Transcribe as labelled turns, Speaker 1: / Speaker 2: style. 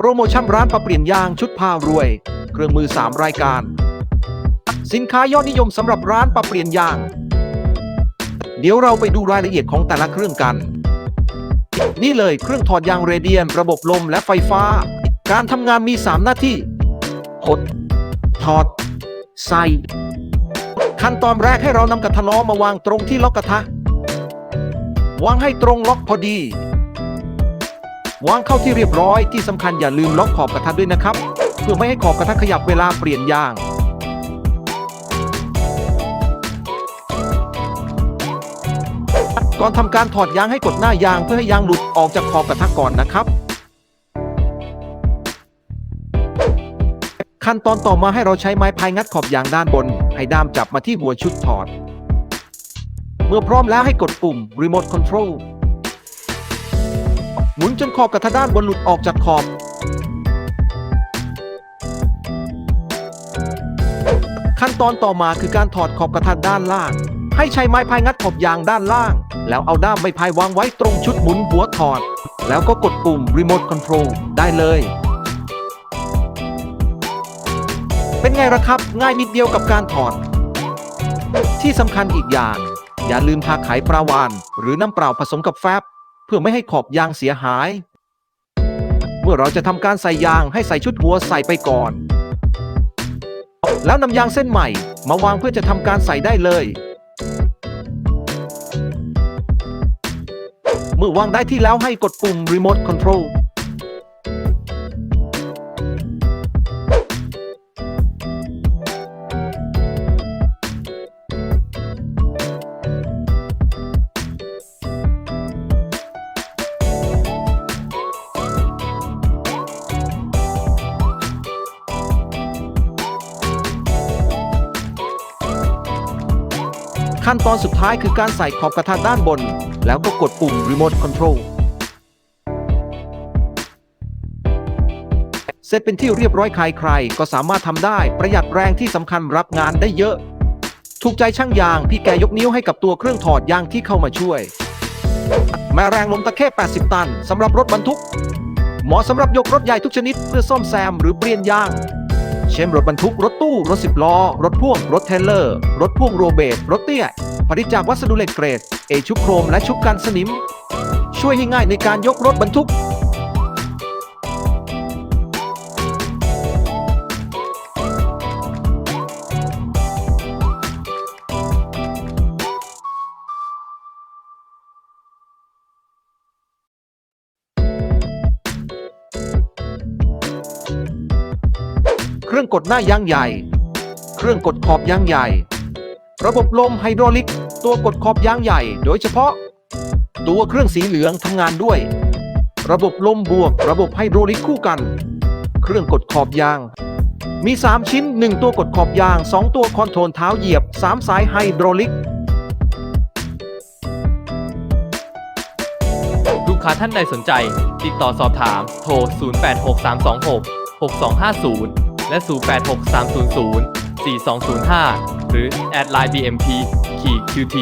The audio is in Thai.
Speaker 1: โปรโมชั่นร้านปรับเปลี่ยนยางชุดพารวย เครื่องมือ 3 รายการ สินค้ายอดนิยมสำหรับร้านปรับเปลี่ยนยาง เดี๋ยวเราไปดูรายละเอียดของแต่ละเครื่องกัน นี่เลยเครื่องถอดยางเรเดียน ระบบลมและไฟฟ้า การทำงานมี 3 หน้าที่หดถอดใส่ขั้นตอนแรกให้เรานำกระทะล้อมาวางตรงที่ล็อกกระทะ วางให้ตรงล็อกพอดี วางเข้าที่เรียบร้อยที่สำคัญอย่าลืมล็อกขอบกระทะด้วยนะครับ เพื่อไม่ให้ขอบกระทะขยับเวลาเปลี่ยนยางก่อนทำการถอดยางให้กดหน้ายางเพื่อให้ยางหลุดออกจากขอบกระทะก่อนนะครับ ขั้นตอนต่อมาให้เราใช้ไม้พายงัดขอบยางด้านบน ให้ด้ามจับมาที่หัวชุดถอด เมื่อพร้อมแล้วให้กดปุ่ม Remote Control หมุนจนขอบกระทะด้านบนหลุดออกจากขอบ ขั้นตอนต่อมาคือการถอดขอบกระทะด้านล่าง ให้ใช้ไม้พายงัดขอบยางด้านล่าง แล้วเอาด้ามไม้พายวางไว้ตรงชุดหมุนหัวถอด แล้วก็กดปุ่ม Remote Control ได้เลย เป็นไงล่ะครับ ง่ายนิดเดียวกับการถอด ที่สำคัญอีกอย่าง อย่าลืมทาไขปลาวานหรือน้ำเปล่าผสมกับแฟบ เพื่อไม่ให้ขอบยางเสียหาย เมื่อเราจะทำการใส่ยางให้ใส่ชุดหัวใส่ไปก่อน แล้วนำยางเส้นใหม่มาวางเพื่อจะทำการใส่ได้เลย เมื่อวางได้ที่แล้วให้กดปุ่ม Remote Control ขั้นตอนสุดท้ายคือการใส่ขอบกระทะด้านบน แล้วก็กดปุ่ม Remote Control เสร็จเป็นที่เรียบร้อยใครๆก็สามารถทำได้ประหยัดแรงที่สำคัญรับงานได้เยอะ ถูกใจช่างยางพี่แกยกนิ้วให้กับตัวเครื่องถอดยางที่เข้ามาช่วย แม่แรงลมตะเข้80 ตันสำหรับรถบรรทุก เหมาะสำหรับยกรถใหญ่ทุกชนิดเพื่อซ่อมแซมหรือเปลี่ยนยาง เช่นรถบรรทุก รถตู้ รถสิบล้อ รถพ่วง รถเทเลอร์ รถพ่วงโรเบตรถเตี้ยผลิตจากวัสดุเหล็กเกรด เอชุบโครมและชุบกันสนิม ช่วยให้ง่ายในการยกรถบรรทุก เครื่องกดหน้ายางใหญ่ เครื่องกดขอบยางใหญ่ ระบบลมไฮดรอลิก ตัวกดขอบยางใหญ่ โดยเฉพาะ ตัวเครื่องสีเหลืองทำงานด้วย ระบบลมบวก ระบบไฮดรอลิกคู่กัน เครื่องกดขอบยาง มี 3 ชิ้น 1 ตัวกดขอบยาง 2 ตัวคอนโทรลเท้าเหยียบ 3 สายไฮดรอลิก
Speaker 2: ลูกค้าท่านใดสนใจ ติดต่อสอบถามโทร 086326 6250 และ 086300 4205 หรือแอดไลน์ BMP ขีด QT